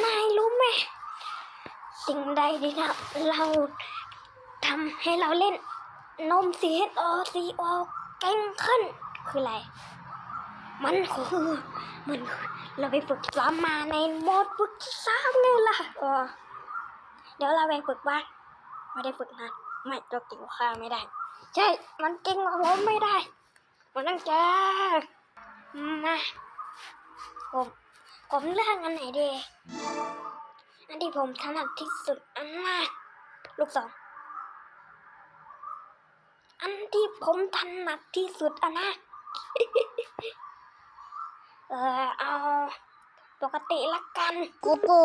นายรู้ไหมสิ่งใดที่ทำเราทำให้เราเล่นนม C H O C O เก่งขึ้นคืออะไร มันคือมันเราไปฝึกซ้อมมาในโหมดฝึกซ้อมไงล่ะเออเดี๋ยวเราไปฝึกบ้างไม่ได้ฝึกนานไม่ตัวเก่งกว่าข้าไม่ได้ ใช่ มันเก่งกว่าผมไม่ได้ มันต้องเจอมาผม ผมเลือกอันไหนดี อันที่ผมถนัดที่สุดอันน่ะลูกสอง อันที่ผมถนัดที่สุดอันน่ะเออเอาปกติละกันกโก้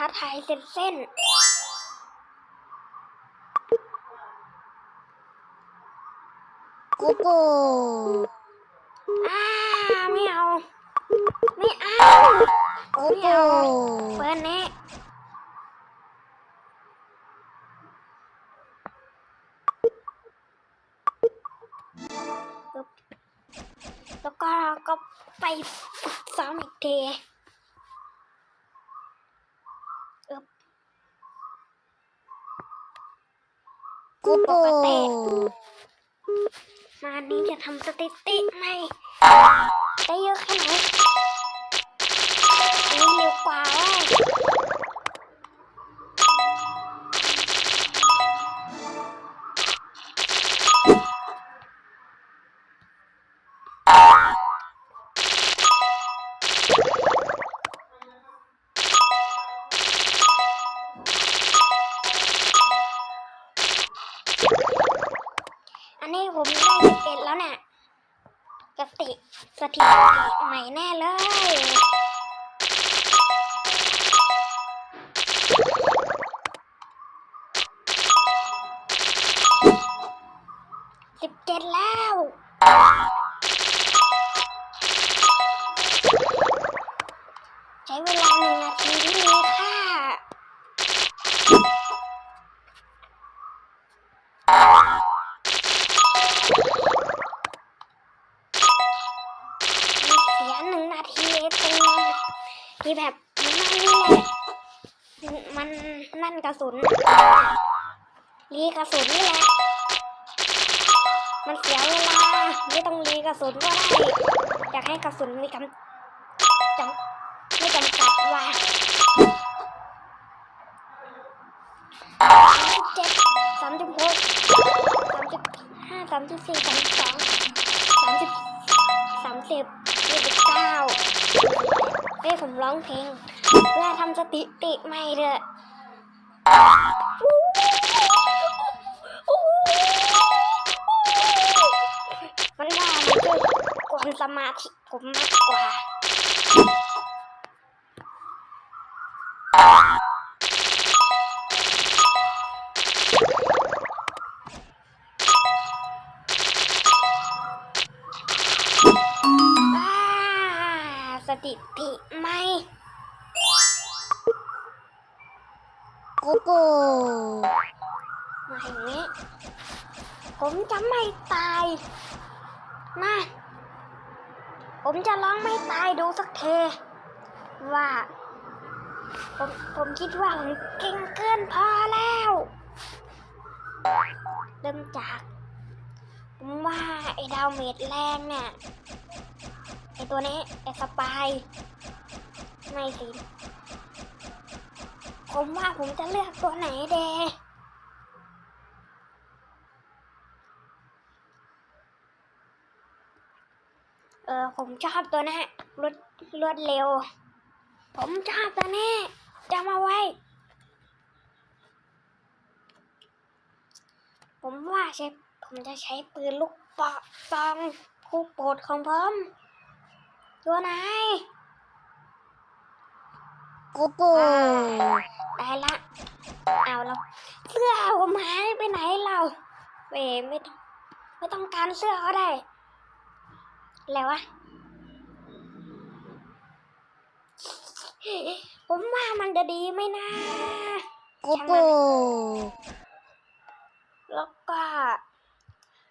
ท้าทายเสร็จสิ้นโกโก้อ่าไม่เอา ไม่เอาโกโก้เปิดนี้ปึ๊บแล้วก็ก็ไปฝึกซ้อมอีกทีอึบ โกโก้มานี้จะทำสติติไหมได้เยอะแค่ไหนเร็วกว่าเว้ย ใหม่แน่เลย สิบเจ็ดแล้ว ที่แบบมันนั่นนี่แหละมันนั่นกระสุนรีกระสุนนี่แหละ มันเสียเวลา ไม่ต้องรีกระสุนก็ได้ อยากให้กระสุนมีกำจำไม่จำกัดว่าสามสิบเจ็ดสามสิบหกสามสิบห้าสามสิบสี่สามสิบสองสามสิบสามสิบยี่สิบเก้า ให้ผมร้องเพลง เพื่อทำสติติใหม่เถอะมันว่ามันคือกวนสมาธิผมมากกว่า สถิติไม่โกโก้มาอย่างนี้ ผมจะไม่ตายนะผมจะร้องไม่ตายดูสักเท ว่า ผมผมคิดว่าผมเก่งเกินพอแล้ว เริ่มจาก ผมว่าไอ้ดาวเมดแรงเนี่ย ไอตัวนี้ไอสปายไม่สิผมว่าผมจะเลือกตัวไหนเดเออผมชอบตัวนี้รวดรวดเร็ว ผมชอบตัวนี้จำเอาไว้ ผมว่าใช้ผมจะใช้ปืนลูกปอกซองคู่โปรดของผม ตัวไหนโกโก้ได้ละ เอาแล้วเสื้อผมหายไปไหนเราเวยไม่ต้องไม่ต้องการเสื้อก็ได้ แล้ววะ ผมว่ามันจะดีไหมนะโกโก้แล้วก็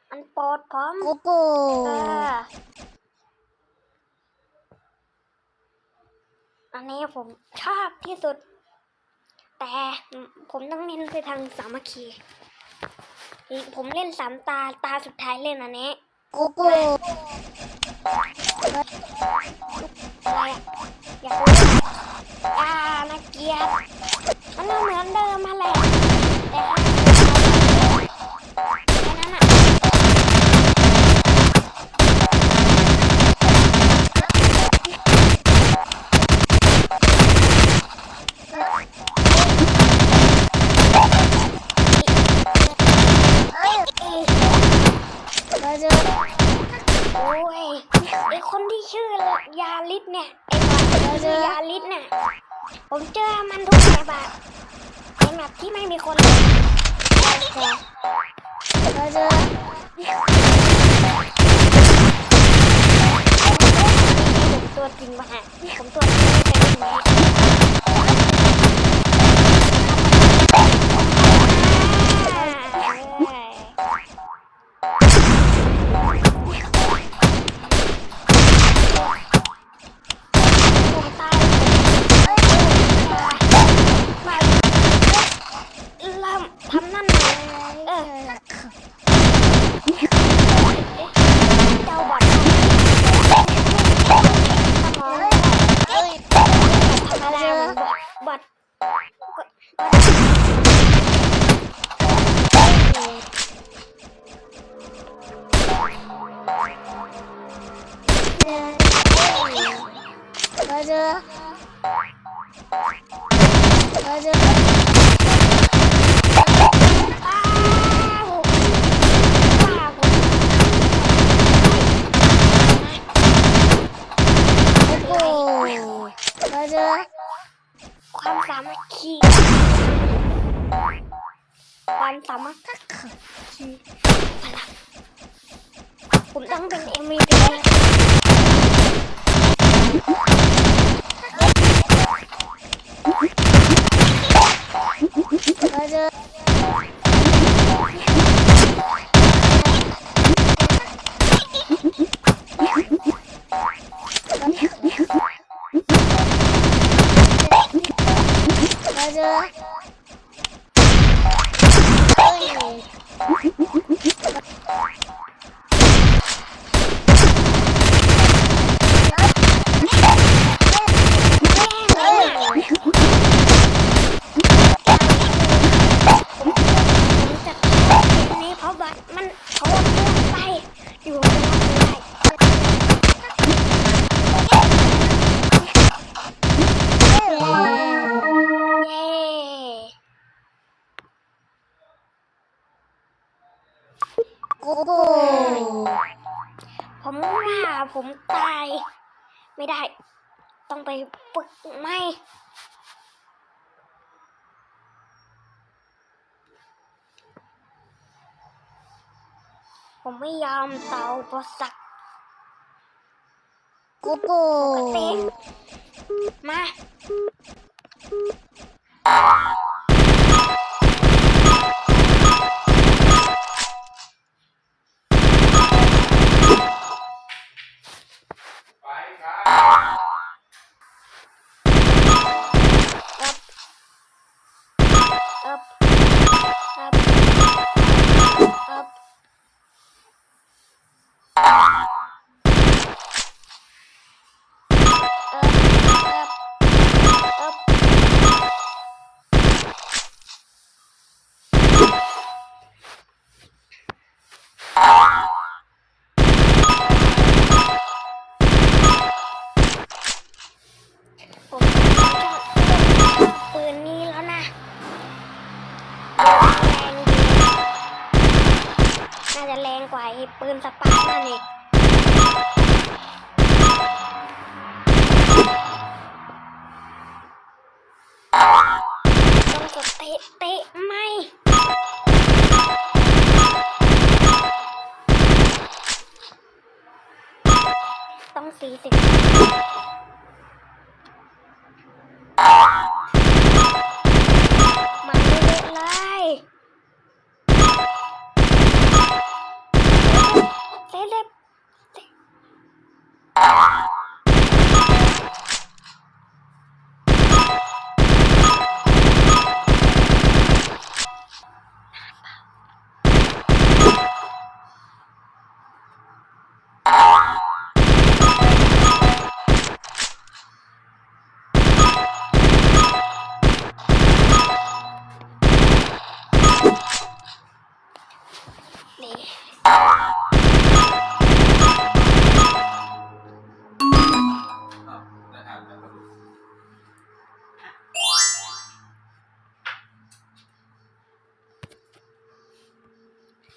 มันโปรดผมโกโก้เออ อันนี้ผมชอบที่สุด แต่ผมต้องเน้นไปทางสามัคคีผมเล่นสามตาตาสุดท้ายเล่นอันนี้โกโก้ เราจะโอ้ยไอคนที่ชื่อยาลิศเนี่ยไอคนที่ชื่อยาลิศเนี่ยผมเจอมันทุกแบบอะไอแบบที่ไม่มีคนเลยเราจะตัวจริงมาฮะผมตัวจริงไม่ใช่ไความสามัคคีความสามัคคีพลังผมต้องเป็น MVP โกโผมว่าผมตาย ไม่ได้ ต้องไปฝึกใหม่ผมไม่ยอมเตาปรสักโกโก้มา กว่าไอ้ปืนสปาร์นั่นอีกต้องกดเตะเตะไม่ต้องสี่สิบ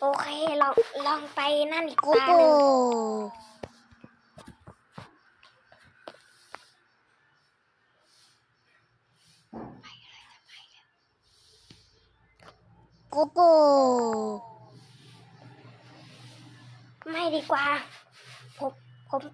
โอเคลองลองไปนั่นอีกตาหนึ่ง